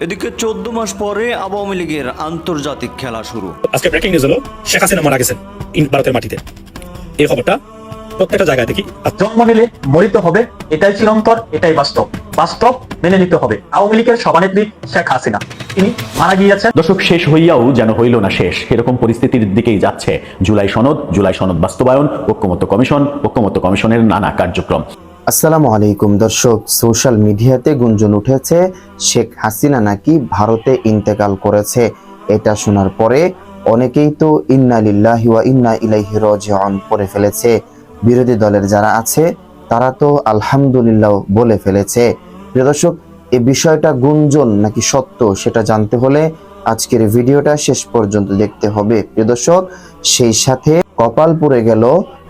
এদিকে চোদ্দ মাস পরে আওয়ামী লীগের আন্তর্জাতিক খেলা শুরু। আজকে ব্রেকিং নিউজ হলো শেখ হাসিনা মারা গেছেন ইন- ভারতের মাটিতে। এই খবরটা প্রত্যেকটা জায়গায় দেখি। জন্ম নিলে মরিতে হবে এটাই চিরন্তর এটাই বাস্তব। বাস্তব মেনে নিতে হবে। আওয়ামী লীগের সভানেত্রী শেখ হাসিনা। তিনি মারা গিয়েছেন। দর্শক শেষ হইয়াও যেন হইল না শেষ। এরকম পরিস্থিতির দিকেই যাচ্ছে জুলাই সনদ জুলাই সনদ বাস্তবায়ন ঐক্যমত্য কমিশন ঐক্যমত্য কমিশনের নানা কার্যক্রম। আসসালামু আলাইকুম। দর্শক, সোশ্যাল মিডিয়াতে গুঞ্জন উঠেছে, শেখ হাসিনা নাকি ভারতে ইন্তেকাল করেছে। এটা শোনার পরে অনেকেই তো ইন্না লিল্লাহি ওয়া ইন্না ইলাইহি রাজিউন পড়ে ফেলেছে। বিরোধী দলের যারা আছে, তারা তো আলহামদুলিল্লাহ বলে ফেলেছে। প্রিয় দর্শক এই বিষয়টা গুঞ্জন নাকি সত্য সেটা জানতে হলে আজকের ভিডিওটা শেষ পর্যন্ত দেখতে হবে। প্রিয় দর্শক, সেই সাথে কপাল পড়ে গেল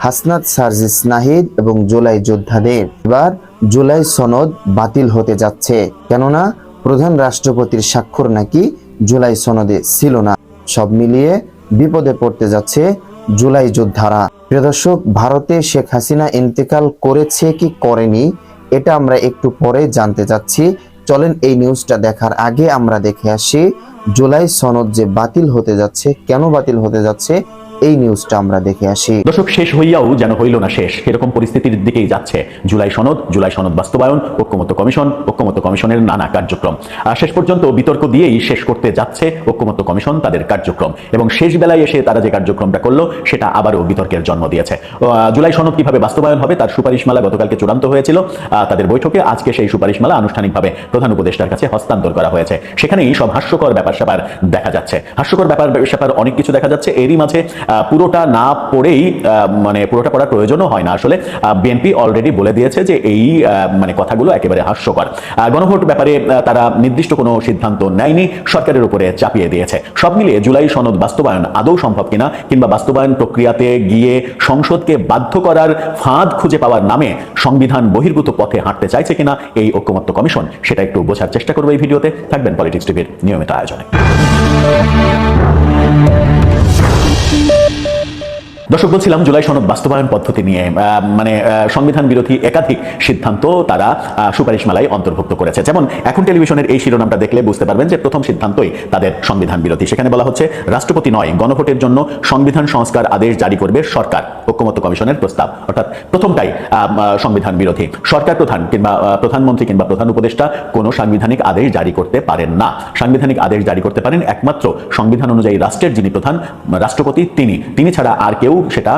হাসনাত সার্জিস নাহিদ এবং জুলাই যোদ্ধাদের। এবার জুলাই সনদ বাতিল হতে যাচ্ছে। কেননা, প্রধান রাষ্ট্রপতির স্বাক্ষর নাকি জুলাই সনদে ছিল না। সব মিলিয়ে বিপদে পড়তে যাচ্ছে জুলাই যোদ্ধারা। প্রিয় দর্শক, ভারতে শেখ হাসিনা ইন্তেকাল করেছে কি করেনি, এটা আমরা একটু পরে জানতে যাচ্ছি। চলেন এই নিউজটা দেখার আগে আমরা দেখে আসি, জুলাই সনদ যে বাতিল হতে যাচ্ছে, কেন বাতিল হতে যাচ্ছে এই নিউজটা আমরা দেখে আসি। দর্শক, শেষ হইয়াও যেন হইল না শেষ। এরকম পরিস্থিতির দিকেই যাচ্ছে জুলাই সনদ জুলাই সনদ বাস্তবায়ন, ঐক্যমত্য কমিশন, ঐক্যমত্য কমিশনের নানা কার্যক্রম। আর শেষ পর্যন্ত বিতর্ক দিয়েই শেষ করতে যাচ্ছে ঐক্যমত্য কমিশন, তাদের কার্যক্রম। এবং শেষ বেলায় এসে তারা যে কার্যক্রমটা করল, সেটা আবারও বিতর্কের জন্ম দিয়েছে। জুলাই সনদ কীভাবে বাস্তবায়ন হবে, তার সুপারিশমালা গতকালকে চূড়ান্ত হয়েছিল। তাদের বৈঠকে আজকে সেই সুপারিশমালা আনুষ্ঠানিকভাবে প্রধান উপদেষ্টার কাছে হস্তান্তর করা হয়েছে। সেখানেই সব হাস্যকর ব্যাপার স্যাপার দেখা যাচ্ছে। হাস্যকর ব্যাপার স্যাপার অনেক কিছু দেখা যাচ্ছে। এরই মাঝে পুরোটা না পড়েই মানে পুরোটা পড়ার প্রয়োজনও হয় না। আসলে বিএনপি অলরেডি বলে দিয়েছে যে এই মানে কথাগুলো একেবারে হাস্যকর। গণভোট ব্যাপারে তারা নির্দিষ্ট কোনো সিদ্ধান্ত নেয়নি, সরকারের উপরে চাপিয়ে দিয়েছে। সব মিলিয়ে জুলাই সনদ বাস্তবায়ন আদৌ সম্ভব কিনা, কিংবা বাস্তবায়ন প্রক্রিয়াতে গিয়ে সংসদকে বাধ্য করার ফাঁদ খুঁজে পাওয়ার নামে সংবিধান বহির্ভূত পথে হাঁটতে চাইছে কিনা, এই ঐক্যমত্য কমিশন, সেটা একটু বোঝার চেষ্টা করব এই ভিডিওতে। থাকবেন পলিটিক্স টিভির নিয়মিত আয়োজনে। দর্শক বলছিলাম জুলাই সনদ বাস্তবায়ন পদ্ধতি নিয়ে মানে সংবিধান বিরোধী একাধিক সিদ্ধান্ত তারা আহ, সুপারিশমালায় অন্তর্ভুক্ত করেছে। যেমন এখন টেলিভিশনের এই শিরোনামটা দেখলে বুঝতে পারবেন যে প্রথম সিদ্ধান্তই তাদের সংবিধান বিরোধী। সেখানে বলা হচ্ছে রাষ্ট্রপতি নয় গণভোটের জন্য সংবিধান সংস্কার আদেশ জারি করবে সরকার ঐক্যমত্য কমিশনের প্রস্তাব। অর্থাৎ প্রথমটাই সংবিধান বিরোধী। সরকার প্রধান কিংবা প্রধানমন্ত্রী কিংবা প্রধান উপদেষ্টা কোনো সাংবিধানিক আদেশ জারি করতে পারেন না। সাংবিধানিক আদেশ জারি করতে পারেন একমাত্র সংবিধান অনুযায়ী রাষ্ট্রের যিনি প্রধান রাষ্ট্রপতি তিনি। তিনি ছাড়া আর কেউ সেটা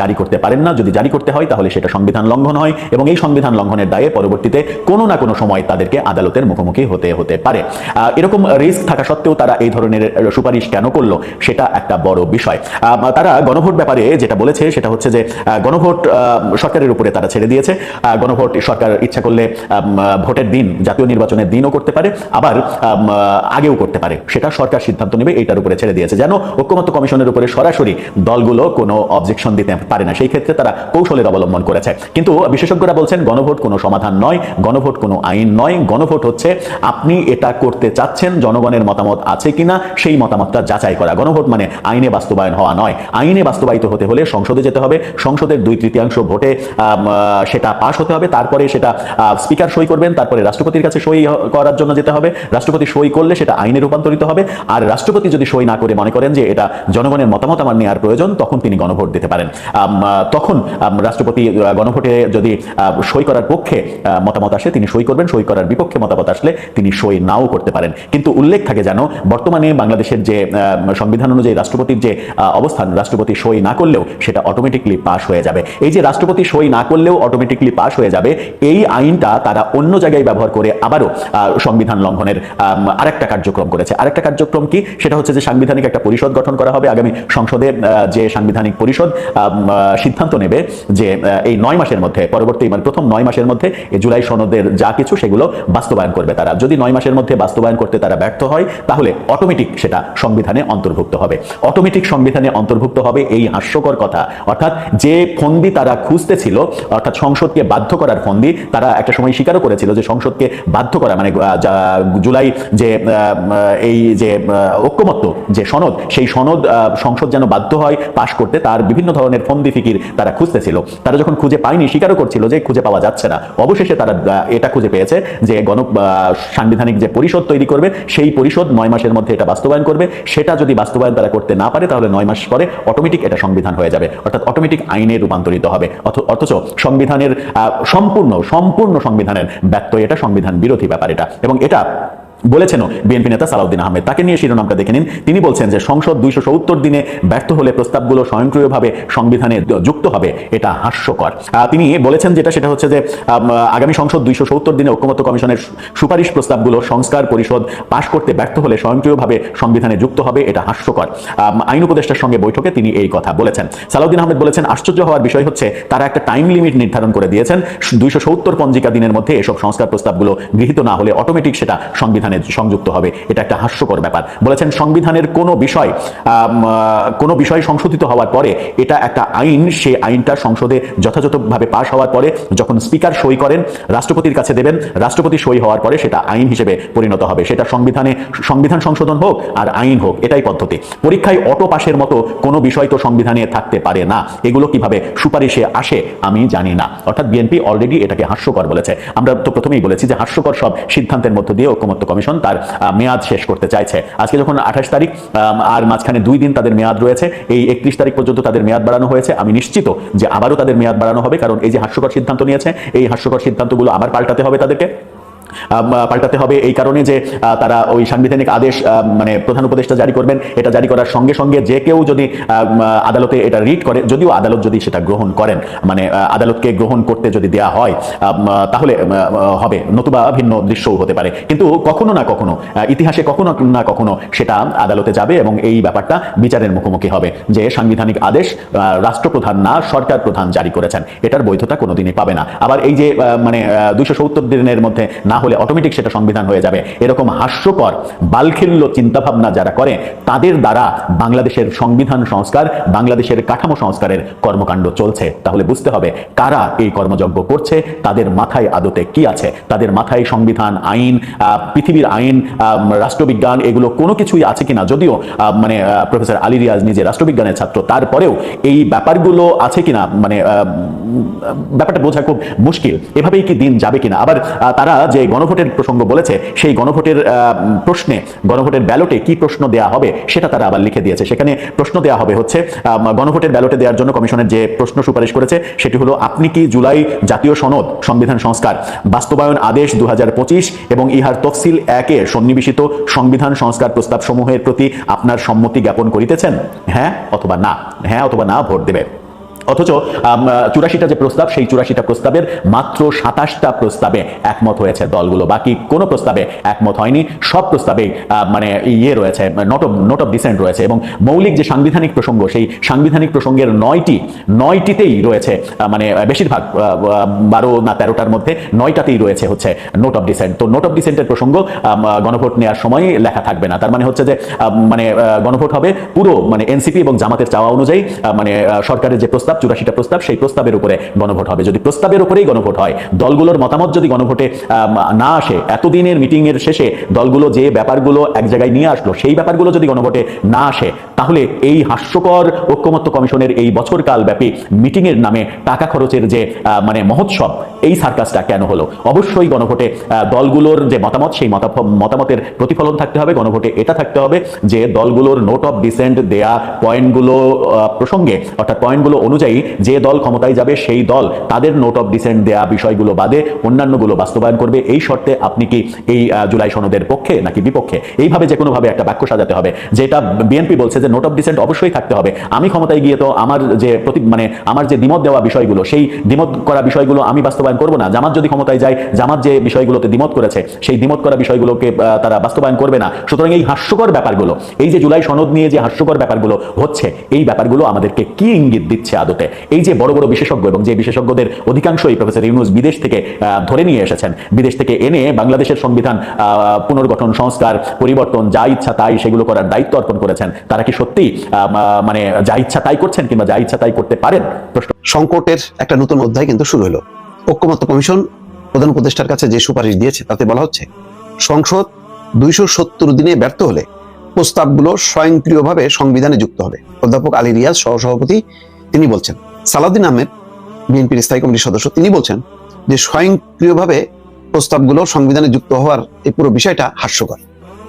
জারি করতে পারেন না। যদি জারি করতে হয়, তাহলে সেটা সংবিধান লঙ্ঘন হয় এবং এই সংবিধান লঙ্ঘনের দায়ে পরবর্তীতে কোনো না কোনো সময় তাদেরকে আদালতের মুখোমুখি হতে হতে পারে। এরকম রিস্ক থাকা সত্ত্বেও তারা এই ধরনের সুপারিশ কেন করল, সেটা একটা বড় বিষয়। তারা গণভোট ব্যাপারে যেটা বলেছে, সেটা হচ্ছে যে গণভোট সরকারের উপরে তারা ছেড়ে দিয়েছে। গণভোট সরকার ইচ্ছা করলে ভোটের দিন, জাতীয় নির্বাচনের দিনও করতে পারে, আবার আগেও করতে পারে। সেটা সরকার সিদ্ধান্ত নেবে এইটার উপরে ছেড়ে দিয়েছে। যেন ঐক্যমত্য কমিশনের উপরে সরাসরি দলগুলো কোনো অবজেকশন দিতে পারে না। সেই ক্ষেত্রে তারা কৌশলের অবলম্বন করেছে। কিন্তু বিশেষজ্ঞরা বলছেন, গণভোট কোনো সমাধান নয়, গণভোট কোনো আইন নয়। গণভোট হচ্ছে আপনি এটা করতে চাচ্ছেন, জনগণের মতামত আছে কিনা, সেই মতামতটা যাচাই করা। গণভোট মানে আইনে বাস্তবায়ন হওয়া নয়। আইনে বাস্তবায়িত হতে হলে সংসদে যেতে হবে। সংসদের দুই তৃতীয়াংশ ভোটে সেটা পাশ হতে হবে। তারপরে সেটা স্পিকার সই করবেন। তারপরে রাষ্ট্রপতির কাছে সই করার জন্য যেতে হবে। রাষ্ট্রপতি সই করলে সেটা আইনে রূপান্তরিত হবে। আর রাষ্ট্রপতি যদি সই না করে মনে করেন যে এটা জনগণের মতামত আমার নেওয়ার প্রয়োজন, তখন তিনি গণভোট দিতে পারেন। তখন রাষ্ট্রপতি গণভোটে যদি সই করার পক্ষে মতামত আসে, তিনি সই করবেন, সই করার বিপক্ষে মতামত আসলে তিনি সই নাও করতে পারেন। কিন্তু উল্লেখ থাকে যেন, বর্তমানে বাংলাদেশের যে সংবিধান অনুযায়ী রাষ্ট্রপতির যে অবস্থান, রাষ্ট্রপতি সই না করলেও সেটা অটোমেটিকলি পাশ হয়ে যাবে। এই যে রাষ্ট্রপতি সই না করলেও অটোমেটিকলি পাশ হয়ে যাবে, এই আইনটা তারা অন্য জায়গায় ব্যবহার করে আবারও সংবিধান লঙ্ঘনের আরেকটা কার্যক্রম করেছে। আরেকটা কার্যক্রম কি? সেটা হচ্ছে যে, সাংবিধানিক একটা পরিষদ গঠন করা হবে। আগামী সংসদে যে সাংবিধানিক পরিষদ সিদ্ধান্ত নেবে যে এই নয় মাসের মধ্যে, পরবর্তী মানে প্রথম নয় মাসের মধ্যে এই জুলাই সনদের যা কিছু সেগুলো বাস্তবায়ন করবে তারা। যদি নয় মাসের মধ্যে বাস্তবায়ন করতে তারা ব্যর্থ হয়, তাহলে অটোমেটিক সেটা সংবিধানে অন্তর্ভুক্ত হবে। অটোমেটিক সংবিধানে অন্তর্ভুক্ত হবে এই হাস্যকর কথা। অর্থাৎ যে ফন্দি তারা খুঁজতেছিল, অর্থাৎ সংসদকে বাধ্য করার ফন্দি, তারা একটা সময় স্বীকারও করেছিল যে সংসদকে বাধ্য করা মানে জুলাই যে এই যে ঐক্যমত্য যে সনদ, সেই সনদ সংসদ যেন বাধ্য হয় পাশ করতে তার বিভিন্ন ধরনের ফন্দি ফিকির তারা খুঁজতেছিল। তারা যখন খুঁজে পায়নি, স্বীকারও করছিল যে খুঁজে পাওয়া যাচ্ছে না। অবশেষে তারা এটা খুঁজে পেয়েছে যে গণ সাংবিধানিক যে পরিষদ তৈরি করবে, সেই পরিষদ নয় মাসের মধ্যে এটা বাস্তবায়ন করবে। সেটা যদি বাস্তবায়ন তারা করতে না পারে, তাহলে নয় মাস পরে অটোমেটিক এটা সংবিধান হয়ে যাবে। অর্থাৎ অটোমেটিক আইনে রূপান্তরিত হবে। অথচ সংবিধানের সম্পূর্ণ সম্পূর্ণ সংবিধানের ব্যত্যয় এটা সংবিধান বিরোধী ব্যাপার এটা। এবং এটা বলেছেন বিএনপি নেতা সালাউদ্দিন আহমেদ। তাকে নিয়ে শিরোনামটা দেখে নিন। তিনি বলছেন যে সংসদ দুইশো সত্তর দিনে ব্যর্থ হলে প্রস্তাবগুলো স্বয়ংক্রিয়ভাবে সংবিধানে যুক্ত হবে, এটা হাস্যকর। তিনি বলেছেন যেটা, সেটা হচ্ছে যে আগামী সংসদ দুইশো সত্তর দিনে ঐক্যমত্য কমিশনের সুপারিশ প্রস্তাবগুলো সংস্কার, পরিষদ পাশ করতে ব্যর্থ হলে স্বয়ংক্রিয়ভাবে সংবিধানে যুক্ত হবে, এটা হাস্যকর। আইন উপদেষ্টার সঙ্গে বৈঠকে তিনি এই কথা বলেছেন। সালাউদ্দিন আহমেদ বলেছেন, আশ্চর্য হওয়ার বিষয় হচ্ছে, তারা একটা টাইম লিমিট নির্ধারণ করে দিয়েছেন। দুইশো সত্তর পঞ্জিকা দিনের মধ্যে এসব সংস্কার প্রস্তাবগুলো গৃহীত না হলে অটোমেটিক সেটা সংবিধানে সংযুক্ত হবে। এটা একটা হাস্যকর ব্যাপার। বলেছেন, সংবিধানের কোনো বিষয় কোনো বিষয় সংশোধিত হওয়ার পরে এটা একটা আইন। সে আইনটা সংসদে যথাযথভাবে পাশ হওয়ার পরে যখন স্পিকার সই করেন, রাষ্ট্রপতির কাছে দেবেন, রাষ্ট্রপতি সই হওয়ার পরে সেটা আইন হিসেবে পরিণত হবে। সেটা সংবিধানে, সংবিধান সংশোধন হোক আর আইন হোক, এটাই পদ্ধতি। পরীক্ষায় অটো পাশের মতো কোনো বিষয় তো সংবিধানে থাকতে পারে না। এগুলো কীভাবে সুপারিশে আসে, আমি জানি না। অর্থাৎ বিএনপি অলরেডি এটাকে হাস্যকর বলেছে। আমরা তো প্রথমেই বলেছি যে হাস্যকর সব সিদ্ধান্তের মধ্য দিয়ে ঐক্যমত্য কমিশন তার মেয়াদ শেষ করতে চাইছে। আজকে যখন আঠাশ তারিখ আর মাঝখানে দুই দিন তাদের মেয়াদ রয়েছে, এই একত্রিশ তারিখ পর্যন্ত তাদের মেয়াদ বাড়ানো হয়েছে। আমি নিশ্চিত যে আবারও তাদের মেয়াদ বাড়ানো হবে, কারণ এই যে হাস্যকর সিদ্ধান্ত নিয়েছে, এই হাস্যকর সিদ্ধান্তগুলো আবার পাল্টাতে হবে তাদেরকে। পাল্টাতে হবে এই কারণে যে তারা ওই সাংবিধানিক আদেশ মানে প্রধান উপদেষ্টা জারি করবেন, এটা জারি করার সঙ্গে সঙ্গে যে কেউ যদি আদালতে এটা রিড করে, যদিও আদালত যদি সেটা গ্রহণ করেন মানে আদালতকে গ্রহণ করতে যদি দেয়া হয় তাহলে হবে, নতুবা ভিন্ন দৃশ্যও হতে পারে। কিন্তু কখনো না কখনো ইতিহাসে কখনো না কখনো সেটা আদালতে যাবে এবং এই ব্যাপারটা বিচারের মুখোমুখি হবে, যে সাংবিধানিক আদেশ রাষ্ট্রপ্রধান না, সরকার প্রধান জারি করেছেন। এটার বৈধতা কোনোদিনই পাবে না। আবার এই যে মানে দুইশো সত্তর দিনের মধ্যে না হলে অটোমেটিক সেটা সংবিধান হয়ে যাবে। এরকম হাস্যকর, বালখিল্য চিন্তাভাবনা যারা করে, তাদের দ্বারা বাংলাদেশের সংবিধান সংস্কার, বাংলাদেশের কাঠামো সংস্কারের কর্মকাণ্ড চলছে। তাহলে বুঝতে হবে কারা এই কর্মযজ্ঞ করছে, তাদের মাথায় আদতে কি আছে? তাদের মাথায় সংবিধান, আইন পৃথিবীর আইন রাষ্ট্রবিজ্ঞান, এগুলো কোনো কিছুই আছে কিনা? যদিও মানে প্রফেসর আলী রিয়াজ নিজে রাষ্ট্রবিজ্ঞানের ছাত্র, তারপরেও এই ব্যাপারগুলো আছে কিনা? মানে ব্যাপারটা বোঝা খুব মুশকিল। এভাবেই কি দিন যাবে কিনা? আবার তারা যে গণভোটের প্রসঙ্গ বলেছে, সেই গণভোটের প্রশ্নে, গণভোটের ব্যালটে কি প্রশ্ন দেয়া হবে, সেটা তারা আবার লিখে দিয়েছে। সেখানে প্রশ্ন দেয়া হবে হচ্ছে গণভোটের ব্যালটে দেওয়ার জন্য কমিশনের যে প্রশ্ন সুপারিশ করেছে, সেটি হলো, আপনি কি জুলাই জাতীয় সনদ, সংবিধান সংস্কার, বাস্তবায়ন আদেশ দু হাজার পঁচিশ এবং ইহার তফসিল একে সন্নিবেশিত সংবিধান সংস্কার প্রস্তাব সমূহের প্রতি আপনার সম্মতি জ্ঞাপন করিতেছেন? হ্যাঁ অথবা না? হ্যাঁ অথবা না, ভোট দেবে অথচ চুরাশিটা যে প্রস্তাব, সেই চুরাশিটা প্রস্তাবের মাত্র সাতাশটা প্রস্তাবে একমত হয়েছে দলগুলো। বাকি কোনো প্রস্তাবে একমত হয়নি। সব প্রস্তাবেই মানে ইয়ে রয়েছে not of note of dissent রয়েছে এবং মৌলিক যে সাংবিধানিক প্রসঙ্গ, সেই সাংবিধানিক প্রসঙ্গের নয়টি, নয়টিতেই রয়েছে মানে বেশিরভাগ বারো না তেরোটার মধ্যে নয়টাতেই রয়েছে হচ্ছে নোট অফ ডিসেন্ট তো নোট অফ ডিসেন্টের প্রসঙ্গ গণভোট নেওয়ার সময় লেখা থাকবে না। তার মানে হচ্ছে যে মানে গণভোট হবে পুরো মানে এনসিপি এবং জামাতের চাওয়া অনুযায়ী মানে সরকারের যে প্রস্তাব চুরাশিটা প্রস্তাব, সেই প্রস্তাবের উপরে গণভোট হবে। যদি প্রস্তাবের উপরেই গণভোট হয়, দলগুলোর মতামত যদি গণভোটে না আসে, এতদিনের মিটিং এর শেষে দলগুলো যে ব্যাপারগুলো এক জায়গায় নিয়ে আসলো, সেই ব্যাপারগুলো যদি গণভোটে না আসে, তাহলে এই হাস্যকর ঐক্যমত্য কমিশনের এই বছরকাল ব্যাপী মিটিং এর নামে টাকা খরচের যে মানে মহোৎসব, এই সার্কাসটা কেন হলো? অবশ্যই গণভোটে দলগুলোর যে মতামত, সেই মতামতের প্রতিফলন থাকতে হবে, গণভোটে এটা থাকতে হবে যে দলগুলোর নোট অফ ডিসেন্ট দেয়া পয়েন্টগুলো প্রসঙ্গে, অর্থাৎ পয়েন্টগুলো অনুযায়ী যে দল ক্ষমতায় যাবে সেই দল তাদের নোট অফ ডিসেন্ট দেয়া বিষয়গুলো বাদে অন্যান্যগুলো বাস্তবায়ন করবে। এই শর্তে আপনি কি এই জুলাই সনদের পক্ষে নাকি বিপক্ষে? এইভাবে যে কোনোভাবে একটা বাক্য সাজাতে হবে, যেটা বিএনপি বলছে যে নোট অফ ডিসেন্ট অবশ্যই থাকতে হবে। আমি ক্ষমতায় গিয়ে তো আমার যে প্রতি মানে আমার যে দ্বিমত দেওয়া বিষয়গুলো, সেই দ্বিমত করা বিষয়গুলো আমি বাস্তবায়ন করব না। জামাত যদি ক্ষমতায় যায়, জামাত যে বিষয়গুলোতে দ্বিমত করেছে, সেই দ্বিমত করা বিষয়গুলোকে তারা বাস্তবায়ন করবে না। সুতরাং এই হাস্যকর ব্যাপারগুলো, এই যে জুলাই সনদ নিয়ে যে হাস্যকর ব্যাপারগুলো হচ্ছে, এই ব্যাপারগুলো আমাদেরকে কি ইঙ্গিত দিচ্ছে আদতে এই যে বড় বড় বিশেষজ্ঞ এবং যে বিশেষজ্ঞদের অধিকাংশই প্রফেসর ইউনুস বিদেশ থেকে ধরে নিয়ে এসেছেন। বিদেশ থেকে এনে বাংলাদেশের সংবিধান পুনর্গঠন, সংস্কার, পরিবর্তন, যা ইচ্ছা তাই সেগুলো করার দায়িত্ব অর্পণ করেছেন। তারা কি সত্যি মানে যা ইচ্ছা তাই করছেন কিংবা যা ইচ্ছা তাই করতে পারেন? প্রশ্ন। সংকটের একটা নতুন অধ্যায় কিন্তু শুরু হলো। ঐক্যমত্য কমিশন প্রধান উপদেষ্টার কাছে যে সুপারিশ দিয়েছে, তাতে বলা হচ্ছে, সংসদ দুইশো সত্তর দিনে ব্যর্থ হলে প্রস্তাবগুলো স্বয়ংক্রিয়ভাবে সংবিধানে যুক্ত হবে। অধ্যাপক আলী রিয়াজ সহসভাপতি তিনি বলছেন সালাউদ্দিন আহমেদ বিএনপির স্থায়ী কমিটির সদস্য তিনি বলছেন যে স্বয়ংক্রিয়ভাবে প্রস্তাবগুলো সংবিধানে যুক্ত হওয়ার এই পুরো বিষয়টা হাস্যকর।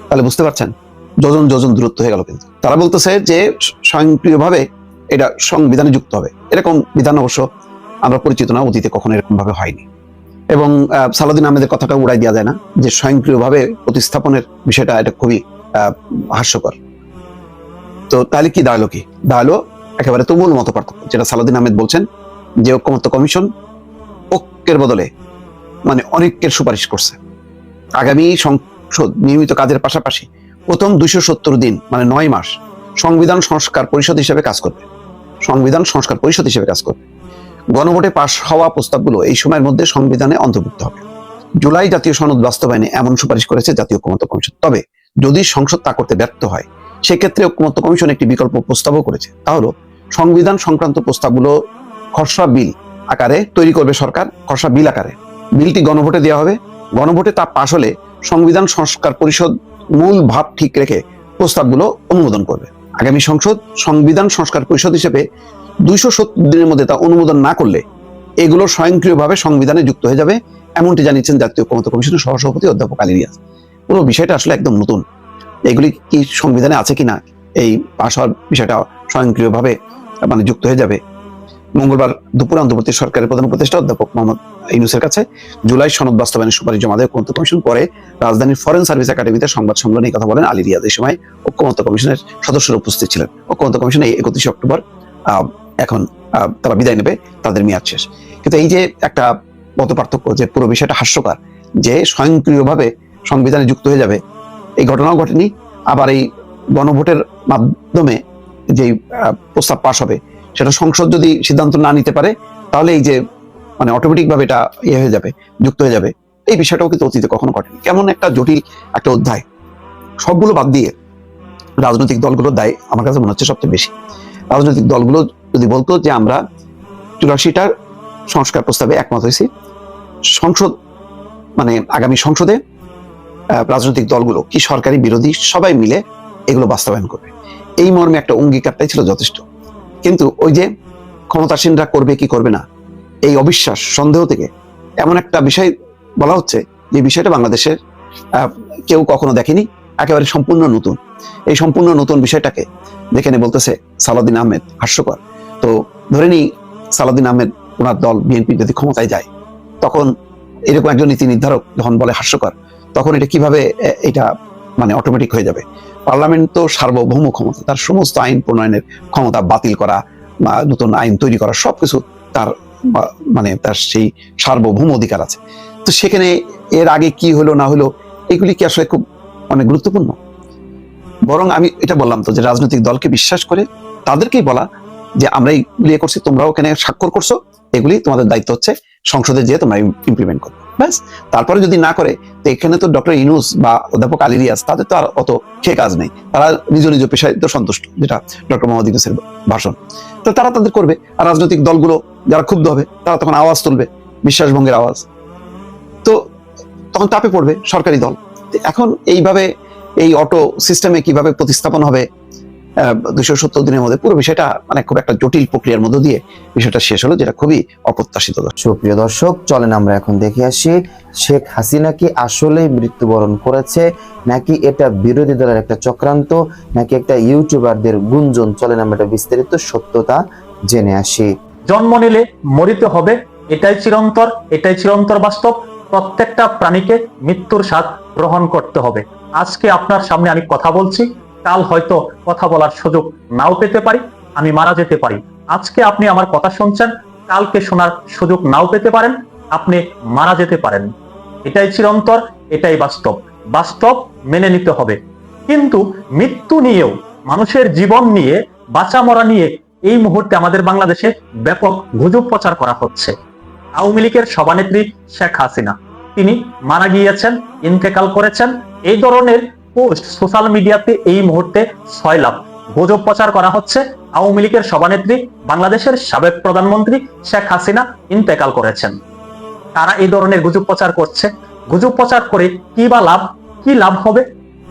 তাহলে বুঝতে পারছেন যোজন যোজন দূরত্ব হয়ে গেল কিন্তু। তারা বলতেছে যে স্বয়ংক্রিয়ভাবে এটা সংবিধানে যুক্ত হবে। এরকম বিধান অবশ্য আমরা পরিচিত না অতীতে কখনো এরকম ভাবে হয়নি। এবং আহ, সালাউদ্দিন আহমেদের কথাটা উড়াই দেওয়া যায় না যে স্বয়ংক্রিয়ভাবে প্রতিস্থাপনের বিষয়টা এটা খুবই হাস্যকর। তো তাহলে কি দাঁড়াল কি? দাঁড়াল একেবারে তুমুল মত পার্থক্য, যেটা সালাউদ্দিন আহমেদ বলছেন যে ঐক্যমত্য কমিশন ঐক্যের বদলে মানে অনেকের সুপারিশ করছে। আগামী সংসদ নিয়মিত কাজের পাশাপাশি প্রথম দুইশো সত্তর দিন মানে নয় মাস, সংবিধান সংস্কার পরিষদ হিসেবে কাজ করবে। সংবিধান সংস্কার পরিষদ হিসেবে কাজ করবে। গণভোটে পাশ হওয়া প্রস্তাবগুলো এই সময়ের মধ্যে সংবিধানে অন্তর্ভুক্ত হবে। জুলাই জাতীয় সনদ বাস্তবায়নে এমন সুপারিশ করেছে জাতীয় ঐক্যমত্য কমিশন। তবে যদি সংসদ তা করতে ব্যর্থ হয়, সেক্ষেত্রে ঐক্যমত্য কমিশন একটি বিকল্প প্রস্তাবও করেছে। তা হলো সংবিধান সংক্রান্ত প্রস্তাবগুলো খসড়া বিল আকারে তৈরি করবে সরকার, খসড়া বিল আকারে। বিলটি গণভোটে দেওয়া হবে। গণভোটে তা পাশ হলে সংবিধান সংস্কার পরিষদ মূল ভাব ঠিক রেখে প্রস্তাবগুলো অনুমোদন করবে। আগামী সংসদ সংবিধান সংস্কার পরিষদ হিসেবে দুইশো সত্তর দিনের মধ্যে তা অনুমোদন না করলে এগুলো স্বয়ংক্রিয়ভাবে সংবিধানে যুক্ত হয়ে যাবে, এমনটি জানিয়েছেন জাতীয় ঐক্যমত্য কমিশনের সহসভাপতি অধ্যাপক আলী রিয়াজ। পুরো বিষয়টা আসলে একদম নতুন। এগুলি কি সংবিধানে আছে কিনা, এই পাশ হওয়ার বিষয়টা স্বয়ংক্রিয়ভাবে মানে যুক্ত হয়ে যাবে। মঙ্গলবার দুপুরে অন্তর্বর্তী সরকারের প্রধান উপদেষ্টা অধ্যাপক মোহাম্মদ ইউনুসের কাছে জুলাই সনদ বাস্তবায়নের সুপারিশ জমা দেয় ঐক্যমত্য কমিশন পরে রাজধানীর ফরেন সার্ভিস একাডেমিতে সংবাদ সম্মেলনে কথা বলেন আলী রিয়াজ এই সময় ঐক্যমত্য কমিশনের সদস্যরা উপস্থিত ছিলেন। ঐক্যমত্য কমিশন এই একত্রিশে অক্টোবর এখন তারা বিদায় নেবে, তাদের মেয়াদ শেষ। কিন্তু এই যে একটা মত পার্থক্য যে পুরো বিষয়টা হাস্যকর, যে স্বয়ংক্রিয়ভাবে সংবিধানে যুক্ত হয়ে যাবে, এই ঘটনাও ঘটেনি। আবার এই গণভোটের মাধ্যমে যে প্রস্তাব পাশ হবে, সেটা সংসদ যদি সিদ্ধান্ত না নিতে পারে, তাহলে এই যে মানে অটোমেটিক ভাবে এটা ইয়ে হয়ে যাবে, যুক্ত হয়ে যাবে। এই বিষয়টাও কিন্তু অতীতে কখনো ঘটেনি। কেমন একটা জটিল একটা অধ্যায়। সবগুলো বাদ দিয়ে রাজনৈতিক দলগুলোর দায় আমার কাছে মনে হচ্ছে সবচেয়ে বেশি। রাজনৈতিক দলগুলো যদি বলতো যে আমরা চুরাশিটা সংস্কার প্রস্তাবে একমত হয়েছি, সংসদ মানে আগামী সংসদে রাজনৈতিক দলগুলো কি সরকারি বিরোধী সবাই মিলে এগুলো বাস্তবায়ন করবে। এই মর্মে একটা অঙ্গীকারটাই ছিল যথেষ্ট। কিন্তু ওই যে ক্ষমতাসীনরা করবে কি করবে না, এই অবিশ্বাস, সন্দেহ থেকে এমন একটা বিষয় বলা হচ্ছে যে বিষয়টা বাংলাদেশের কেউ কখনো দেখেনি, একেবারে সম্পূর্ণ নতুন। এই সম্পূর্ণ নতুন বিষয়টাকে যেখানে বলতেছে সালাউদ্দিন আহমেদ হাস্যকর। তো ধরে নিই সালাউদ্দিন আহমেদ ওনার দল, বিএনপি যদি ক্ষমতায় যায়, তখন এরকম একজন নীতি নির্ধারক যখন বলে হাস্যকর, তখন এটা কীভাবে এটা মানে অটোমেটিক হয়ে যাবে। পার্লামেন্ট তো সার্বভৌম ক্ষমতা, তার সমস্ত আইন প্রণয়নের ক্ষমতা বাতিল করা বা নতুন আইন তৈরি করা, সবকিছু তার মানে তার সেই সার্বভৌম অধিকার আছে। তো সেখানে এর আগে কি হলো, না হলো, এগুলি কি আসলে খুব অনেক গুরুত্বপূর্ণ? বরং আমি এটা বললাম তো যে রাজনৈতিক দলকে বিশ্বাস করে, তাদেরকেই বলা যে আমরা এইগুলি করছি, তোমরাও এখানে স্বাক্ষর করছ, এগুলি তোমাদের দায়িত্ব হচ্ছে সংসদে যেয়ে তোমরা ইমপ্লিমেন্ট করো। ব্যাস, তারপরে যদি না করে, তো এখানে তো ডক্টর ইনুস বা অধ্যাপক আলী রিয়াজ তাদের তো আর অত খেয়ে কাজ নেই। তারা নিজ নিজ পেশায় তো সন্তুষ্ট, যেটা ডক্টর মোহাম্মদ ইউনুসের ভাষণ। তো তারা তাদের করবে, আর রাজনৈতিক দলগুলো যারা ক্ষুব্ধ হবে, তারা তখন আওয়াজ তুলবে, বিশ্বাসভঙ্গের আওয়াজ। তো তখন চাপে পড়বে সরকারি দল। এখন এইভাবে এই অটো সিস্টেমে কীভাবে প্রতিস্থাপন হবে দুশো সত্তর দিনের মধ্যে পুরো বিষয়টা মানে খুব একটা জটিল প্রক্রিয়ার মধ্য দিয়ে বিষয়টা শেষ হলো যেটা খুবই অপ্রত্যাশিত। সুপ্রিয় দর্শক চলেন আমরা এখন দেখে আসি শেখ হাসিনা কি আসলেই মৃত্যুবরণ করেছে নাকি এটা বিরোধী দলের একটা চক্রান্ত নাকি একটা ইউটিউবারদের গুঞ্জন? চলেন আমরা এটা বিস্তারিত সত্যতা জেনে আসি। জন্ম নিলে মরিতে হবে এটাই চিরন্তর এটাই চিরন্তর বাস্তব প্রত্যেকটা প্রাণীকে মৃত্যুর স্বাদ গ্রহণ করতে হবে। আজকে আপনার সামনে আমি কথা বলছি কাল হয়তো কথা বলার সুযোগ নাও পেতে পারি, আমি মারা যেতে পারি। আজকে আপনি আমার কথা শুনছেন, কালকে শোনার সুযোগ নাও পেতে পারেন, আপনি মারা যেতে পারেন। এটাই চিরন্তর, এটাই বাস্তব। বাস্তব মেনে নিতে হবে। কিন্তু মৃত্যু নিয়েও, মানুষের জীবন নিয়ে, বাঁচা মরা নিয়ে এই মুহূর্তে আমাদের বাংলাদেশে ব্যাপক গুজব প্রচার করা হচ্ছে। আওয়ামী লীগের সভানেত্রী শেখ হাসিনা, তিনি মারা গিয়েছেন, ইন্তেকাল করেছেন। এই ধরনের পোস্ট সোশ্যাল মিডিয়াতে এই মুহূর্তে ছয় লাভ গুজব প্রচার করা হচ্ছে। আওয়ামী লীগের সভানেত্রী, বাংলাদেশের সাবেক প্রধানমন্ত্রী শেখ হাসিনা ইন্তেকাল করেছেন। তারা এই ধরনের গুজব প্রচার করছে। গুজব প্রচার করে কি বা লাভ, কি লাভ হবে?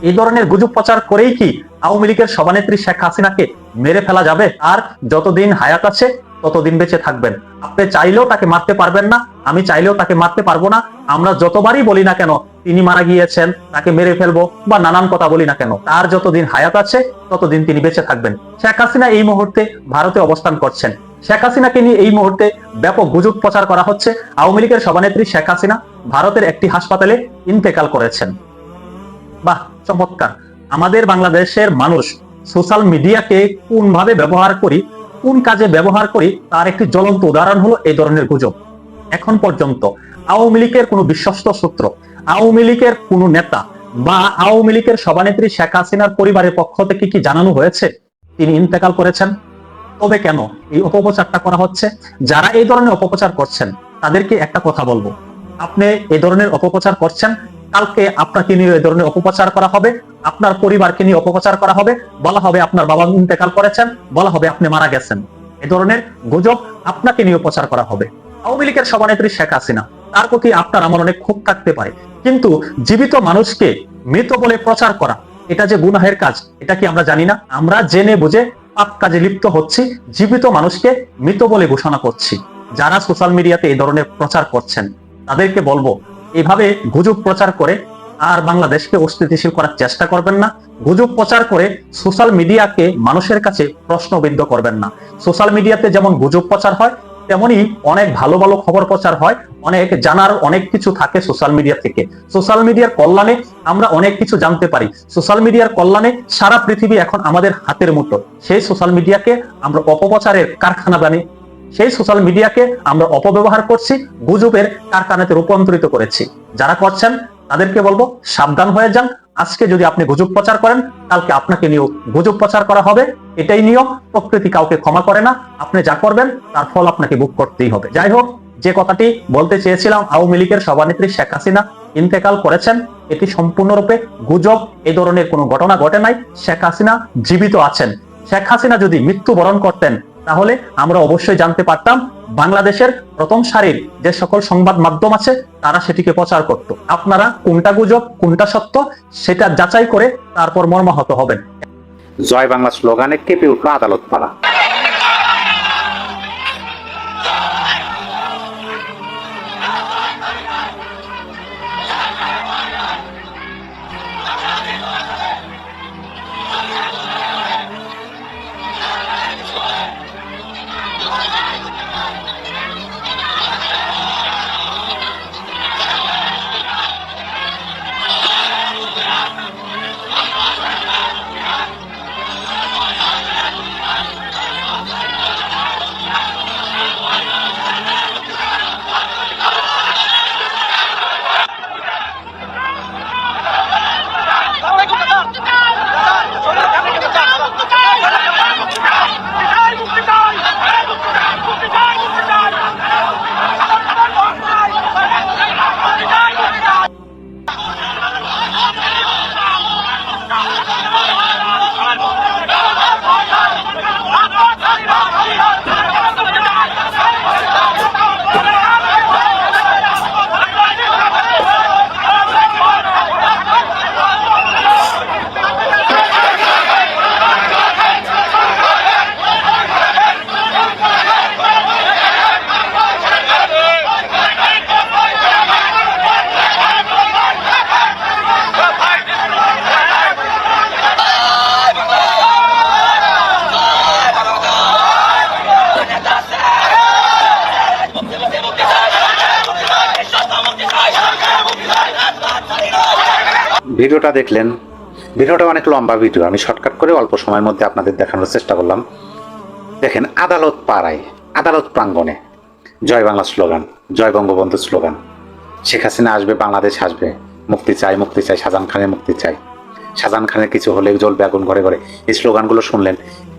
এই ধরনের গুজব প্রচার করেই কি আওয়ামী লীগের সভানেত্রী শেখ হাসিনাকে মেরে ফেলা যাবে? আর যতদিন হায়াত আছে ততদিন বেঁচে থাকবেন। আপনি চাইলেও তাকে মারতে পারবেন না, আমি চাইলেও তাকে মারতে পারব না। আমরা যতবারই বলি না কেন, তিনি মারা গিয়েছেন, তাকে মেরে ফেলব বা নানান কথা বলি না কেন, তার যতদিন হায়াত আছে, ততদিন তিনি বেঁচে থাকবেন। শেখ হাসিনা এই মুহূর্তে ভারতে অবস্থান করছেন। শেখ হাসিনাকে নিয়ে এই মুহূর্তে ব্যাপক গুজব প্রচার করা হচ্ছে। আওয়ামী লীগের সভানেত্রী শেখ হাসিনা ভারতের একটি হাসপাতালে ইন্তেকাল করেছেন। বাহ, চমৎকার। আমাদের বাংলাদেশের মানুষ সোশ্যাল মিডিয়াকে কোন ভাবে ব্যবহার করি কোন কাজে ব্যবহার করি তার একটি জ্বলন্ত উদাহরণ হলো এই ধরনের গুজব। এখন পর্যন্ত আওয়ামী লীগের কোনো বিশ্বস্ত সূত্র, আওয়ামী লীগের কোনো নেতা বা আওয়ামী লীগের সভানেত্রী শেখ হাসিনার পরিবারের পক্ষ থেকে কি জানানো হয়েছে? তিনি ইন্তেকাল করেছেন। তবে কেন এই অপপ্রচারটা করা হচ্ছে? যারা এই ধরনের অপপ্রচার করছেন, তাদেরকে একটা কথা বলব। আপনি এই ধরনের অপপ্রচার করছেন কালকে আপনাকে নিয়ে এই ধরনের অপপ্রচার করা হবে, আপনার পরিবারকে নিয়ে অপপ্রচার করা হবে, বলা হবে আপনার বাবা ইন্তেকাল করেছেন, বলা হবে আপনি মারা গেছেন। এই ধরনের গুজব আপনাকে নিয়ে প্রচার করা হবে। আওয়ামী লীগের সভানেত্রী শেখ হাসিনা, তার প্রতি আপনার আমার অনেক ক্ষোভ থাকতে পারে। কিন্তু জীবিত মানুষকে মৃত বলে প্রচার করা, এটা যে গুনাহের কাজ, এটা কি আমরা জানি না? আমরা জেনে বুঝে পাপ কাজে লিপ্ত হচ্ছি, জীবিত মানুষকে মৃত বলে ঘোষণা করছি। যারা সোশ্যাল মিডিয়াতে এই ধরনের প্রচার করছেন, তাদেরকে বলব এভাবে গুজব প্রচার করে আর বাংলাদেশকে অস্থিতিশীল করার চেষ্টা করবেন না। গুজব প্রচার করে সোশ্যাল মিডিয়াকে মানুষের কাছে প্রশ্নবিদ্ধ করবেন না। সোশ্যাল মিডিয়াতে যেমন গুজব প্রচার হয়, তেমনি অনেক ভালো ভালো খবর প্রচার হয়, অনেক জানার অনেক কিছু থাকে সোশ্যাল মিডিয়া থেকে। সোশ্যাল মিডিয়ার কল্যাণে আমরা অনেক কিছু জানতে পারি। সোশ্যাল মিডিয়ার কল্যাণে সারা পৃথিবী এখন আমাদের হাতের মুঠো সেই সোশ্যাল মিডিয়াকে আমরা অপপ্রচারের কারখানা বানি সেই সোশ্যাল মিডিয়াকে আমরা অপব্যবহার করছি, গুজবের কারখানাতে রূপান্তরিত করেছি। যারা করছেন, তাদেরকে বলব, সাবধান হয়ে যান। আজকে যদি আপনি গুজব প্রচার করেন, কালকে আপনাকে নিয়েও গুজব প্রচার করা হবে। এটাই নিয়ম, প্রকৃতি কাউকে ক্ষমা করে না। আপনি যা করবেন, তার ফল আপনাকে বুক করতেই হবে। যাই হোক, যে কথাটি বলতে চেয়েছিলাম, আওয়ামী লীগের সভানেত্রী শেখ হাসিনা ইন্তেকাল করেছেন, এটি সম্পূর্ণরূপে গুজব এই ধরনের কোনো ঘটনা ঘটে নাই। শেখ হাসিনা জীবিত আছেন। শেখ হাসিনা যদি মৃত্যুবরণ করতেন তাহলে আমরা অবশ্যই জানতে পারতাম বাংলাদেশের প্রথম সারির যে সকল সংবাদ মাধ্যম আছে, তারা সেটিকে প্রচার করত। আপনারা কোনটা গুজব, কোনটা সত্য, সেটা যাচাই করে তারপর মর্মাহত হবেন। জয় বাংলা স্লোগানে কেঁপে উঠল আদালত পাড়া ভিডিওটা দেখলেন। ভিডিওটা অনেক লম্বা ভিডিও। আমি শর্টকাট করে অল্প সময়ের মধ্যে আপনাদের দেখানোর চেষ্টা করলাম। দেখেন, আদালত পাড়ায়, আদালত প্রাঙ্গণে, জয় বাংলা স্লোগান, জয় বঙ্গবন্ধু স্লোগান। শেখ হাসিনা আসবে, বাংলাদেশ আসবে। মুক্তি চাই মুক্তি চাই, শাহজাহান খানের মুক্তি চাই। শাহজাহান খানের কিছু হলে জ্বলবে আগুন ঘরে ঘরে। এই স্লোগানগুলো শুনলেন।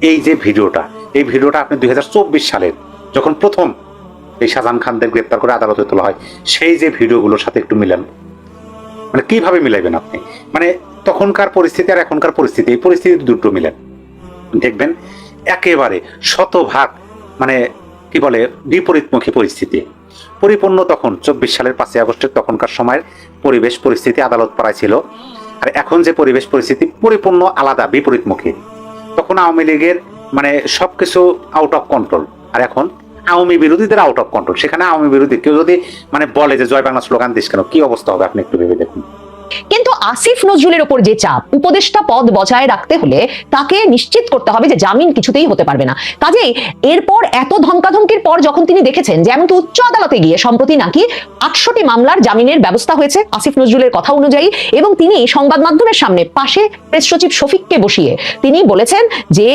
এই যে ভিডিওটা, এই ভিডিওটা আপনি দুই হাজার চব্বিশ সালের যখন প্রথম এই শাহজাহান খানদের গ্রেপ্তার করে আদালতে তোলা হয়, সেই যে ভিডিওগুলোর সাথে একটু মিলান। মানে কীভাবে মিলাইবেন আপনি? মানে তখনকার পরিস্থিতি আর এখনকার পরিস্থিতি, এই পরিস্থিতি দুটো মিলেন। দেখবেন, একেবারে শতভাগ মানে কি বলে, বিপরীতমুখী পরিস্থিতি। পরিপূর্ণ তখন, চব্বিশ সালের পাঁচই আগস্টের তখনকার সময়ের পরিবেশ পরিস্থিতি আদালত পাড়ায় ছিল। আর এখন যে পরিবেশ পরিস্থিতি, পরিপূর্ণ আলাদা, বিপরীতমুখী। তখন আওয়ামী লীগের মানে সবকিছু আউট অফ কন্ট্রোল আর এখন আওয়ামী বিরোধীদের আউট অফ কন্ট্রোল সেখানে আওয়ামী বিরোধী, কেউ যদি মানে বলে যে জয় বাংলা স্লোগান দিস কেন, কি অবস্থা হবে? আপনি একটু ভেবে দেখুন। কিন্তু আসিফ নজরুলের ওপর যে চাপ, উপদেষ্টা পদ বজায় রাখতে হলে তাকে নিশ্চিত করতে হবে যে জামিন কিছুতেই হতে পারবে না। কাজেই এরপর এত ধমকাধমকির পর যখন তিনি দেখেছেন যে এমনকি উচ্চ আদালতে গিয়ে সম্প্রতি নাকি আটশোটি মামলার জামিনের ব্যবস্থা হয়েছে আসিফ নজরুলের কথা অনুযায়ী এবং তিনি সংবাদ মাধ্যমের সামনে পাশে প্রেস সচিব শফিককে বসিয়ে তিনি বলেছেন যে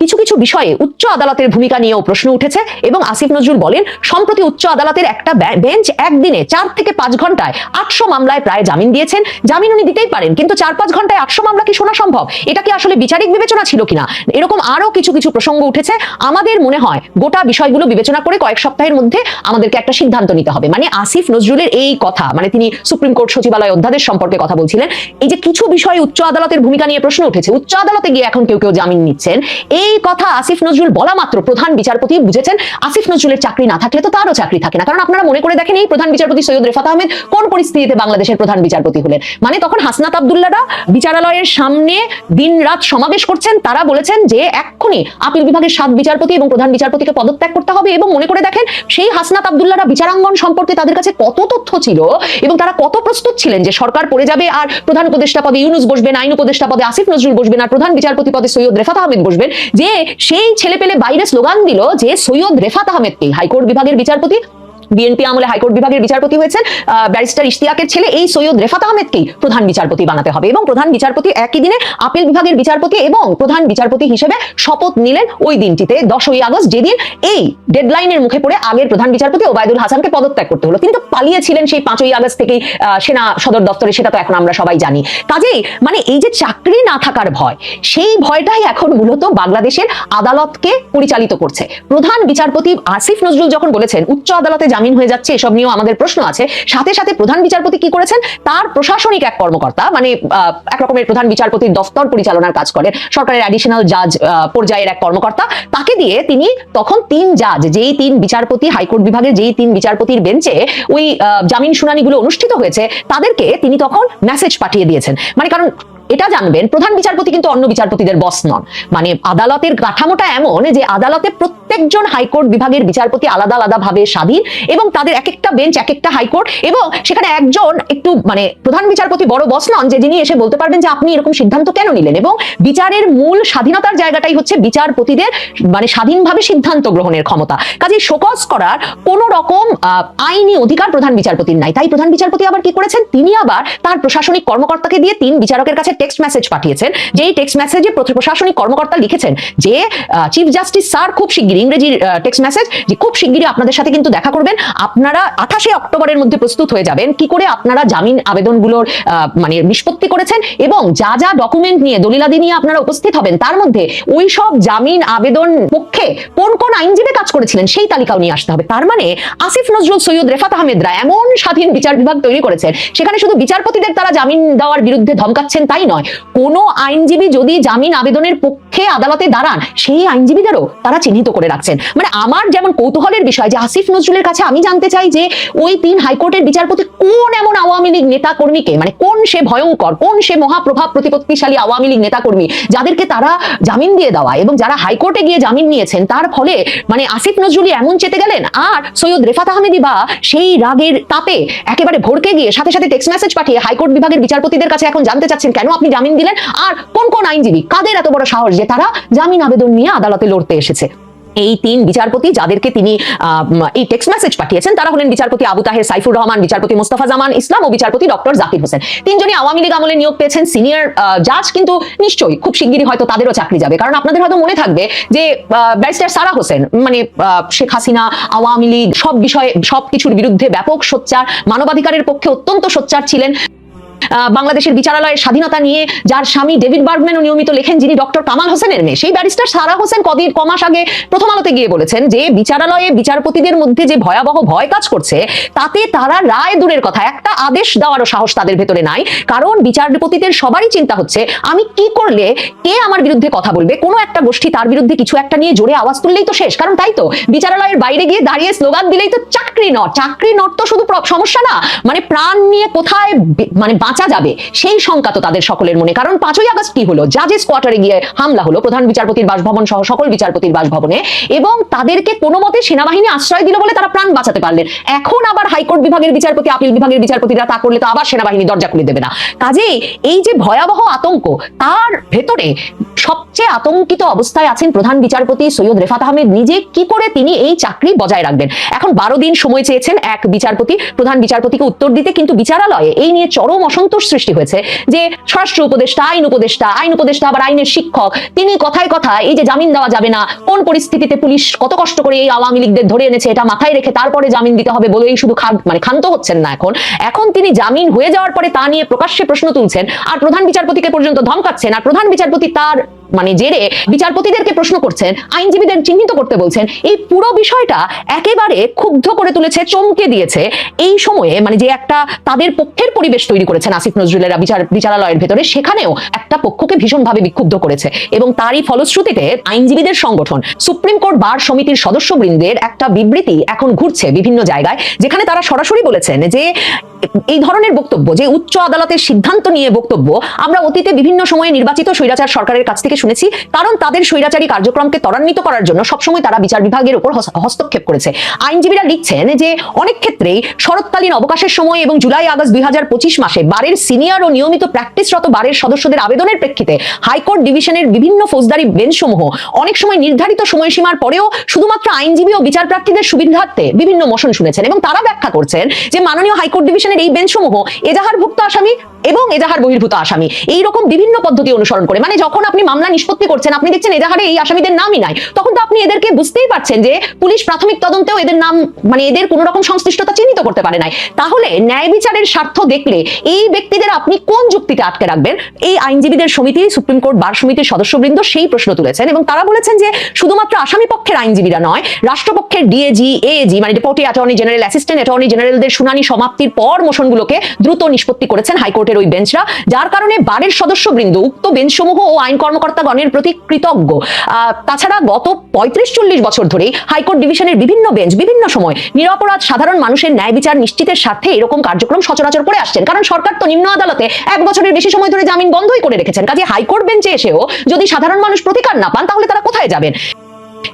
কিছু কিছু বিষয়ে উচ্চ আদালতের ভূমিকা নিয়েও প্রশ্ন উঠেছে এবং আসিফ নজরুল বলেন, সম্প্রতি উচ্চ আদালতের একটা বেঞ্চ একদিনে চার থেকে পাঁচ ঘন্টায় আটশো মামলায় প্রায় জামিন দিয়েছেন। জামিন উনি দিতেই পারেন, কিন্তু চার পাঁচ ঘন্টায় আটশো মামলা কি শোনা সম্ভব? এটা কি আসলে বিচারিক বিবেচনা ছিল কিনা? এরকম আরও কিছু কিছু প্রসঙ্গ উঠেছে। আমাদের মনে হয় গোটা বিষয়গুলো বিবেচনা করে কয়েক সপ্তাহের মধ্যে আমাদেরকে একটা সিদ্ধান্ত নিতে হবে। মানে আসিফ নজরুলের এই কথা মানে তিনি সুপ্রিম কোর্ট সচিবালয় অধ্যাদেশ সম্পর্কে কথা বলছিলেন, এই যে কিছু বিষয়ে উচ্চ আদালতের ভূমিকা নিয়ে প্রশ্ন উঠেছে, উচ্চ আদালতে গিয়ে এখন কেউ কেউ জামিন নিচ্ছেন, এই কথা আসিফ নজরুল বলা মাত্র প্রধান বিচারপতি বুঝেছেন। আসিফ নজরুলের চাকরি না থাকলে তো তারও চাকরি থাকে না। কারণ আপনারা মনে করে দেখেন এই প্রধান বিচারপতি সৈয়দ রেফাত আহমেদ কোন পরিস্থিতিতে বাংলাদেশের প্রধান বিচারপতি হলেন? মানে তখন হাসনাত আবদুল্লাহরা বিচারালয়ের সামনে দিন রাত সমাবেশ করছেন। তারা বলেছেন যে এক্ষুনি আপিল বিভাগের সাত বিচারপতি এবং প্রধান বিচারপতিকে পদত্যাগ করতে হবে এবং মনে করে দেখেন সেই হাসনাত আবদুল্লাহরা বিচারাঙ্গন সম্পর্কে তাদের কাছে কত তথ্য ছিল এবং তারা কত প্রস্তুত ছিলেন যে সরকার পড়ে যাবে আর প্রধান উপদেষ্টা পদে ইউনুস বসবেন, আইন উপদেষ্টা পদে আসিফ নজরুল বসবেন আর প্রধান বিচারপতি পদে সৈয়দ রেফাত আহমেদ বসবেন। যে সেই ছেলে পেলে বাইরে স্লোগান দিল যে সৈয়দ রেফাত আহমেদকে হাইকোর্ট বিভাগের বিচারপতি বিএনপি আমলে হাইকোর্ট বিভাগের বিচারপতি হয়েছেন ব্যারিস্টার ইশতিয়াকের ছেলে এই সৈয়দ রেফাত আহমেদকেই প্রধান বিচারপতি বানাতে হবে এবং প্রধান বিচারপতি একই দিনে আপিল বিভাগের বিচারপতি এবং প্রধান বিচারপতি হিসেবে শপথ নিলেন ওই দিনটিতে, দশই আগস্ট, যেদিন এই ডেডলাইনের মুখে পড়ে আগের প্রধান বিচারপতি ওবায়দুল হাসানকে পদত্যাগ করতে হলো। তিনি তো পালিয়েছিলেন সেই পাঁচই আগস্ট থেকেই সেনা সদর দপ্তরে, সেটা তো এখন আমরা সবাই জানি। কাজেই মানে এই যে চাকরি না থাকার ভয়, সেই ভয়টাই এখন মূলত বাংলাদেশের আদালতকে পরিচালিত করছে। প্রধান বিচারপতি আসিফ নজরুল যখন বলেছেন, উচ্চ আদালতে জামিন হয়ে যাচ্ছে এসব নিয়েও আমাদের প্রশ্ন আছে। সাথে সাথে প্রধান বিচারপতি কি করেছেন? তার প্রশাসনিক এক কর্মকর্তা মানে আহ, এক রকমের প্রধান বিচারপতির দফতর পরিচালনার কাজ করেন সরকারের অ্যাডিশনাল জাজ পর্যায়ের এক কর্মকর্তা। তাকে দিয়ে তিনি তখন তিন জাজ যেই তিন বিচারপতি হাইকোর্ট বিভাগের যেই তিন বিচারপতির বেঞ্চে ওই জামিন শুনানিগুলো অনুষ্ঠিত হয়েছে তাদেরকে তিনি তখন মেসেজ পাঠিয়ে দিয়েছেন। মানে কারণ এটা জানবেন প্রধান বিচারপতি কিন্তু অন্য বিচারপতিদের বস নন। মানে আদালতের কাঠামোটা এমন যে আদালতে প্রত্যেকজন হাইকোর্ট বিভাগের বিচারপতি আলাদা আলাদা ভাবে স্বাধীন এবং তাদের এক একটা বেঞ্চ, এক একটা হাইকোর্ট এবং সেখানে একজন একটু মানে প্রধান বিচারপতি বড় বস নন যে যিনি এসে বলতে পারবেন যে আপনি এরকম সিদ্ধান্ত কেন নিলেন এবং বিচারের মূল স্বাধীনতার জায়গাটাই হচ্ছে বিচারপতিদের মানে স্বাধীনভাবে সিদ্ধান্ত গ্রহণের ক্ষমতা। কাজে শোকজ করার কোন রকম আইনি অধিকার প্রধান বিচারপতির নাই। তাই প্রধান বিচারপতি আবার কি করেছেন? তিনি আবার তার প্রশাসনিক কর্মকর্তাকে দিয়ে তিন বিচারকের কাছে টেক্সট মেসেজ পাঠিয়েছেন। যে এই টেক্সট মেসেজে প্রশাসনিক কর্মকর্তা লিখেছেন যে চিফ জাস্টিস স্যার খুব শিগগিরই ইংরেজি টেক্সট মেসেজ যে খুব শিগগিরই আপনাদের সাথে কিন্তু দেখা করবেন। আপনারা আঠাশে অক্টোবরের মধ্যে প্রস্তুত হয়ে যাবেন। কি করে আপনারা জামিন আবেদনগুলোর মানে নিষ্পত্তি করেছেন এবং যা যা ডকুমেন্ট নিয়ে, দলিলাদি নিয়ে আপনারা উপস্থিত হবেন, তার মধ্যে ওই সব জামিন আবেদন পক্ষে কোন কোন আইনজীবী কাজ করেছিলেন সেই তালিকাও নিয়ে আসতে হবে। তার মানে আসিফ নজরুল সৈয়দ রেফাত আহমেদরা এমন স্বাধীন বিচার বিভাগ তৈরি করেছেন, সেখানে শুধু বিচারপতিদের তারা জামিন দেওয়ার বিরুদ্ধে ধমকাচ্ছেন তাই নয়, কোন আইনজীবী যদি জামিন আবেদনের পক্ষে আদালতে দাঁড়ান, সেই আইনজীবীদেরও তারা চিহ্নিত করে রাখছেন। মানে আমার যেমন কৌতূহলের বিষয় যে আসিফ নজরুলের কাছে আমি জানতে চাই যে ওই তিন হাইকোর্টের বিচারপতি কোন এমন আওয়ামী লীগ নেতা কর্মীকে মানে কোন সে ভয়ঙ্কর, কোন সে মহাপ্রভাব প্রতিপত্তিশালী আওয়ামী লীগ নেতা কর্মী যাদেরকে তারা জামিন দিয়ে দেওয়া এবং যারা হাইকোর্টে গিয়ে জামিন নিয়েছেন, তার ফলে মানে আসিফ নজরুলি এমন চেতে গেলেন? আর সৈয়দ রেফাত আহমেদি বা সেই রাগের তাপে একেবারে ভড়কে গিয়ে সাথে সাথে টেক্সট মেসেজ পাঠিয়ে হাইকোর্ট বিভাগের বিচারপতিদের কাছে এখন জানতে চাচ্ছেন, কেন আপনি জামিন দিলেন? আর কোন কোন আইনজীবী, কাদের এত বড় সাহস যে তারা জামিন আবেদন নিয়ে আদালতে লড়তে এসেছে? এই তিন বিচারপতি যাদেরকে তিনি এই টেক্সট মেসেজ পাঠিয়েছেন, তারা হলেন বিচারপতি আবু তাহের, সাইফুর রহমান, বিচারপতি মোস্তফা জামান ইসলাম ও বিচারপতি ডক্টর জাকির হোসেন। তিনজনই আওয়ামী লীগ আমলে নিয়োগ পেয়েছেন সিনিয়র জাজ কিন্তু নিশ্চয়ই খুব শিগগিরই হয়তো তাদেরও চাকরি যাবে। কারণ আপনাদের হয়তো মনে থাকবে যে ব্যারিস্টার সারা হোসেন মানে শেখ হাসিনা, আওয়ামী লীগ সব বিষয়ে, সব কিছুর বিরুদ্ধে ব্যাপক সোচ্চার, মানবাধিকারের পক্ষে অত্যন্ত সোচ্চার ছিলেন। বাংলাদেশের বিচারালয়ের স্বাধীনতা নিয়ে যার স্বামী ডেভিড বার্গম্যানও নিয়মিত লেখেন, যিনি ডক্টর কামাল হোসেনের মেয়ে। সেই ব্যারিস্টার সারা হোসেন কদিন কমাস আগে প্রথম আলোতে গিয়ে বলেছেন যে, বিচারালয়ে বিচারপতিদের মধ্যে যে ভয়াবহ ভয় কাজ করছে, তাতে তারা রায় দূরের কথা। একটা আদেশ দেওয়ারও সাহস তাদের ভেতরে নাই। কারণ বিচারপতিদের সবারই চিন্তা হচ্ছে, আমি কি করলে কে আমার বিরুদ্ধে কথা বলবে? কোনো একটা গোষ্ঠী তার বিরুদ্ধে কিছু একটা নিয়ে জোরে আওয়াজ তুললেই তো শেষ। কারণ তাই তো, বিচারালয়ের বাইরে গিয়ে দাঁড়িয়ে স্লোগান দিলেই তো চাকরি নট। চাকরি নট তো শুধু সমস্যা না মানে প্রাণ নিয়ে কোথায় মানে বাঁচা যাবে। সেই শঙ্কা তো তাদের সকলের মনে। কারণ পাঁচই আগস্ট কি হলো? জাজেস কোয়ার্টারে গিয়ে হামলা হলো প্রধান বিচারপতির বাসভবন সহ সকল বিচারপতির বাসভবনে। এবং তাদেরকে কোনো মতে সেনাবাহিনী আশ্রয় দিল বলে তারা প্রাণ বাঁচাতে পারলেন। এখন আবার হাইকোর্ট বিভাগের বিচারপতি, আপিল বিভাগের বিচারপতিরা তা করলে তো আবার সেনাবাহিনী দরজা খুলে দেবে না। কাজেই এই যে ভয়াবহ আতঙ্ক, তার ভেতরে সবচেয়ে আতঙ্কিত অবস্থায় আছেন প্রধান বিচারপতি সৈয়দ রেফাত আহমেদ। নিজে কি করে তিনি এই চাকরি বজায় রাখবেন? এখন বারো দিন সময় চেয়েছেন এক বিচারপতি, প্রধান বিচারপতিকে উত্তর দিতে, কিন্তু বিচারালয়ে এই নিয়ে চরম অসন্তোষ সৃষ্টি হয়েছে যে স্বরাষ্ট্র উপদেষ্টা, আইন উপদেষ্টা আইন উপদেষ্টা, আবার আইনের শিক্ষক, তিনি কথায় কথায় এই যে জামিন দেওয়া যাবে না, কোন পরিস্থিতিতে পুলিশ কত কষ্ট করে এই আওয়ামী লীগদের ধরে এনেছে, এটা মাথায় রেখে তারপরে জামিন দিতে হবে বলেই শুধু মানে ক্ষান্ত হচ্ছেন না এখন। এখন তিনি জামিন হয়ে যাওয়ার পরে তা নিয়ে প্রকাশ্যে প্রশ্ন তুলছেন, আর প্রধান বিচারপতিকে পর্যন্ত ধমকাচ্ছেন, আর প্রধান বিচারপতি তার মানে জেরে বিচারপতিদেরকে প্রশ্ন করছেন, আইনজীবীদের চিহ্নিত করতে বলছেন, এই পুরো বিষয়টা একেবারে ক্ষুব্ধ করে তুলেছে, চমকে দিয়েছে। এই সময়ে মানে যে একটা তাদের পক্ষের পরিবেশ তৈরি করেছেন আসিফ নজরুলেরা বিচার বিচারালয়ের ভেতরে, সেখানেও একটা পক্ষকে ভীষণভাবে বিক্ষুব্ধ করেছে এবং তারই ফলশ্রুতিতে আইনজীবীদের সংগঠন, সুপ্রিম কোর্ট বার সমিতির সদস্যবৃন্দের একটা বিবৃতি এখন ঘুরছে বিভিন্ন জায়গায়, যেখানে তারা সরাসরি বলেছেন যে, এই ধরনের বক্তব্য, যে উচ্চ আদালতের সিদ্ধান্ত নিয়ে বক্তব্য, আমরা অতীতে বিভিন্ন সময়ে নির্বাচিত স্বৈরাচার সরকারের কাছ থেকে শুনেছি, কারণ তাদের স্বৈরাচারী কার্যক্রমকে ত্বরান্বিত করার জন্য সবসময় তারা বিচার বিভাগের উপর হস্তক্ষেপ করেছে। আইনজীবীরা লিখছেন যে, অনেক ক্ষেত্রেই শরৎকালীন অবকাশের সময় এবং জুলাই আগস্ট দুই মাসে বারের সিনিয়র ও নিয়মিত প্র্যাকটিসরত বারের সদস্যদের আবেদনের প্রেক্ষিতে হাইকোর্ট ডিভিশনের বিভিন্ন ফৌজদারি বেঞ্চসমূহ অনেক সময় নির্ধারিত সময়সীমার পরেও শুধুমাত্র আইনজীবী ও বিচার প্রার্থীদের সুবিধার্থে বিভিন্ন মোশন শুনেছেন এবং তারা ব্যাখ্যা করছেন যে, মাননীয় হাইকোর্ট ডিভিশনের এই বেঞ্চসমূহ এজাহারভুক্ত আসামি এবং এজাহার বহির্ভূত আসামি। এই রকম বিভিন্ন পদ্ধতি অনুসরণ করে। মানে যখন আপনি মামলা নিষ্পত্তি করছেন। আপনি দেখছেন এজাহারে এই আসামিদের নামই নাই। তখন তো আপনি এদেরকে বুঝতেই পারছেন যে পুলিশ প্রাথমিক তদন্তেও এদের নাম মানে এদের কোনো রকম সংশ্লিষ্টতা চিহ্নিত করতে পারে নাই। তাহলে ন্যায় বিচারের স্বার্থ দেখলে এই ব্যক্তিদের আপনি কোন যুক্তিতে আটকে রাখবেন? এই আইনজীবীদের সমিতি, সুপ্রিম কোর্ট বার সমিতির সদস্যবৃন্দ সেই প্রশ্ন তুলেছেন এবং তারা বলেছেন যে শুধুমাত্র আসামি পক্ষের আইনজীবীরা নয়, রাষ্ট্রপক্ষের ডিএজি এজি মানে deputy attorney general, assistant attorney জেনারেলদের শুনানি সমাপ্তির পর মোশনগুলোকে দ্রুত নিষ্পত্তি করেছেন হাইকোর্টের ওই বেঞ্চরা। যার কারণে বারের সদস্যবৃন্দ, উক্ত বেঞ্চসমূহ ও আইন কর্মকর্তাগণের প্রতি কৃতজ্ঞ। তাছাড়া গত পঁয়ত্রিশ চল্লিশ বছর ধরেই হাইকোর্ট ডিভিশনের বিভিন্ন বেঞ্চ বিভিন্ন সময় নিরাপরাধ সাধারণ মানুষের ন্যায় বিচার নিশ্চিতের স্বার্থে এরকম কার্যক্রম সচরাচর করে আসছেন। কারণ সরকার তো নিম্ন আদালতে এক বছরের বেশি সময় ধরে জামিন বন্ধই করে রেখেছেন। কাজে হাইকোর্ট বেঞ্চে এসেও যদি সাধারণ মানুষ প্রতিকার না পান, তাহলে তারা কোথায় যাবেন?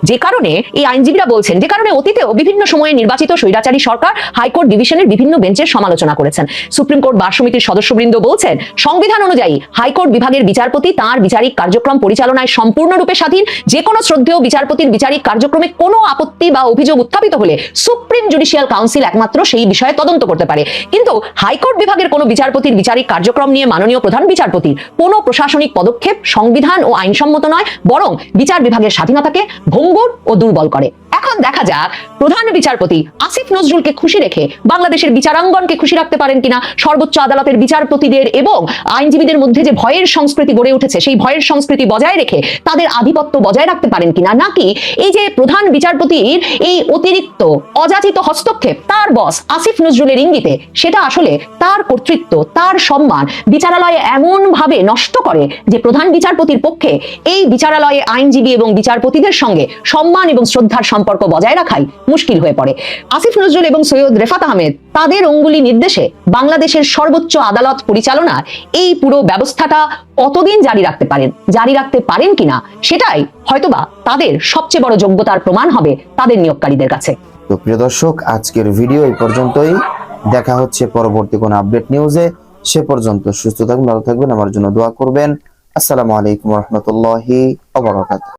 যে কারণে এই আইনজীবীরা বলছেন, যে কারণে অতীতেও বিভিন্ন সময়ে নির্বাচিত স্বৈরাচারী সরকার হাইকোর্ট ডিভিশনের বিভিন্ন বেঞ্চের সমালোচনা করেছেন। সুপ্রিম কোর্ট বার সমিতির সদস্যবৃন্দ বলছেন, সংবিধান অনুযায়ী হাইকোর্ট বিভাগের বিচারপতি তার বিচারিক কার্যক্রম পরিচালনায় সম্পূর্ণরূপে স্বাধীন যে কোনো শ্রদ্ধেয় বিচারপতির বিচারিক কার্যক্রমে কোনো আপত্তি বা অভিযোগ উত্থাপিত হলে সুপ্রিম জুডিশিয়াল কাউন্সিল একমাত্র সেই বিষয়ে তদন্ত করতে পারে। কিন্তু হাইকোর্ট বিভাগের কোনো বিচারপতির বিচারিক কার্যক্রম নিয়ে মাননীয় প্রধান বিচারপতির কোনো প্রশাসনিক পদক্ষেপ সংবিধান ও আইনসম্মত নয়, বরং বিচার বিভাগের স্বাধীনতাকে ভঙ্গুর ও দুর্বল করে। এখন দেখা যাক প্রধান বিচারপতি আসিফ নজরুলকে খুশি রেখে বাংলাদেশের বিচারাঙ্গনকে খুশি রাখতে পারেন কিনা সর্বোচ্চ আদালতের বিচারপতিদের এবং আইনজীবীদের মধ্যে যে ভয়ের সংস্কৃতি গড়ে উঠেছে, সেই ভয়ের সংস্কৃতি বজায় রেখে তাদের আধিপত্য বজায় রাখতে পারেন কিনা, নাকি এই যে প্রধান বিচারপতির এই অতিরিক্ত অযাচিত হস্তক্ষেপ, তার বস আসিফ নজরুলের ইঙ্গিতে সেটা আসলে তার কর্তৃত্ব, তার সম্মান বিচারালয়ে এমন ভাবে নষ্ট করে যে প্রধান বিচারপতির পক্ষে এই বিচারালয়ে আইনজীবী এবং বিচারপতিদের সঙ্গে সম্মান এবং শ্রদ্ধার সম্পর্ক বজায় রাখাই মুশকিল হয়ে পড়ে। আসিফ নজরুল এবং সৈয়দ রেফাত আহমেদ তাদের অঙ্গুলি নির্দেশে বাংলাদেশের সর্বোচ্চ আদালত পরিচালনার এই পুরো ব্যবস্থাটা কতদিন জারি রাখতে পারেন, জারি রাখতে পারেন কিনা সেটাই হয়তোবা তাদের সবচেয়ে বড় যোগ্যতার প্রমাণ হবে তাদের নিয়োগকারীদের কাছে। তো প্রিয় দর্শক, আজকের ভিডিও এই পর্যন্তই। দেখা হচ্ছে পরবর্তী কোনো আপডেট নিউজে। সে পর্যন্ত সুস্থ থাকবেন ভালো থাকবেন। আমার জন্য দোয়া করবেন। আসসালামু আলাইকুম রহমতুল্লাহি